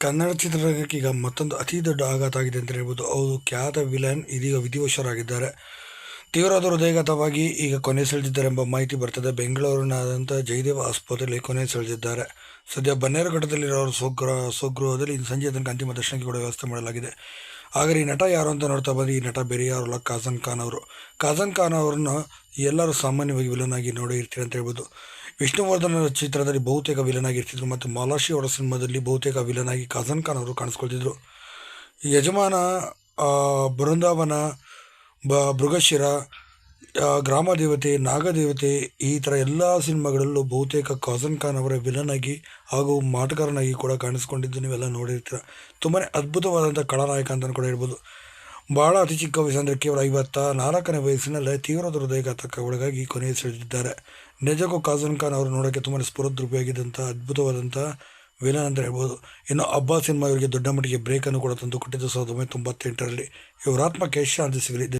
ಕನ್ನಡ ಚಿತ್ರರಂಗಕ್ಕೆ ಈಗ ಮತ್ತೊಂದು ಅತಿ ದೊಡ್ಡ ಆಘಾತ ಆಗಿದೆ ಅಂತ ಹೇಳ್ಬೋದು. ಅವರು ಖ್ಯಾತ ವಿಲನ್ ಇದೀಗ ವಿಧಿವಶರಾಗಿದ್ದಾರೆ. ತೀವ್ರವಾದ ಹೃದಯಘಾತವಾಗಿ ಈಗ ಕೊನೆ ಸೆಳೆದಿದ್ದಾರೆ ಎಂಬ ಮಾಹಿತಿ ಬರ್ತದೆ. ಬೆಂಗಳೂರಿನಾದಂಥ ಜಯದೇವ ಆಸ್ಪತ್ರೆಯಲ್ಲಿ ಕೊನೆ ಸೆಳೆದಿದ್ದಾರೆ ಸದ್ಯ ಬನ್ನೇರುಘಟ್ಟದಲ್ಲಿರೋರು ಸ್ವಗೃಹ, ಸ್ವಗೃಹದಲ್ಲಿ ಇಂದು ಸಂಜೆ ತನಕ ಅಂತಿಮ ದರ್ಶನಕ್ಕೆ ಕೂಡ ವ್ಯವಸ್ಥೆ ಮಾಡಲಾಗಿದೆ. ಆದರೆ ಈ ನಟ ಯಾರು ಅಂತ ನೋಡ್ತಾ ಬಂದು ಈ ನಟ ಬೇರೆ ಯಾರಲ್ಲ ಕಾಜನ್ ಖಾನ್ ಅವರು. ಕಾಜನ್ ಖಾನ್ ಅವರನ್ನು ಎಲ್ಲರೂ ಸಾಮಾನ್ಯವಾಗಿ ವಿಲನ್ ಆಗಿ ನೋಡಿ ಇರ್ತೀರಿ ಅಂತ ಹೇಳ್ಬೋದು. ವಿಷ್ಣುವರ್ಧನ್ ಚಿತ್ರದಲ್ಲಿ ಬಹುತೇಕ ವಿಲನ್ ಆಗಿರ್ತಿದ್ರು ಮತ್ತು ಮಾಲಾಶಿ ಅವರ ಸಿನಿಮಾದಲ್ಲಿ ಬಹುತೇಕ ವಿಲನ್ ಆಗಿ ಕಾಜನ್ ಖಾನ್ ಅವರು ಕಾಣಿಸ್ಕೊಳ್ತಿದ್ರು. ಯಜಮಾನ ಬೃಂದಾವನ, ಬ, ಮೃಗಶಿರ ಗ್ರಾಮ ದೇವತೆ ನಾಗದೇವತೆ ಈ ಥರ ಎಲ್ಲ ಸಿನಿಮಾಗಳಲ್ಲೂ ಬಹುತೇಕ ಕಾಜನ್ ಖಾನ್ ಅವರ ವಿಲನ್ ಆಗಿ ಹಾಗೂ ಮಾಟಗಾರನಾಗಿ ಕೂಡ ಕಾಣಿಸ್ಕೊಂಡಿದ್ದು ನೀವೆಲ್ಲ ನೋಡಿರ್ತೀರ. ತುಂಬಾ ಅದ್ಭುತವಾದಂಥ ಕಳಾನಾಯಕ ಅಂತಲೂ ಕೂಡ ಹೇಳ್ಬೋದು. ಭಾಳ ಅತಿ ಚಿಕ್ಕ ವಯಸ್ಸಂದರೆ ಕೇವಲ ಐವತ್ತ ನಾಲ್ಕನೇ ವಯಸ್ಸಿನಲ್ಲೇ ತೀವ್ರ ಹೃದಯಘಾತಕ್ಕೆ ಒಳಗಾಗಿ ಕೊನೆಯ ಸೆಳೆದಿದ್ದಾರೆ. ನಿಜಕ್ಕೂ ಕಾಜನ್ ಖಾನ್ ಅವರು ನೋಡೋಕ್ಕೆ ತುಂಬಾ ಸ್ಫುರದ್ರೂಪಿಯಾಗಿದ್ದಂಥ ಅದ್ಭುತವಾದಂಥ ವಿಲನ್ ಅಂತ ಹೇಳ್ಬೋದು. ಇನ್ನು ಅಬ್ಬಾ ಸಿನಿಮಾ ಇವರಿಗೆ ದೊಡ್ಡ ಮಟ್ಟಿಗೆ ಬ್ರೇಕನ್ನು ಕೂಡ ತಂದು ಕೊಟ್ಟಿದ್ದು ಸಾವಿರದ ಒಂಬೈನೂರ ತೊಂಬತ್ತೆಂಟರಲ್ಲಿ. ಇವರ ಶಾಂತಿ ಸಿಗಲಿ.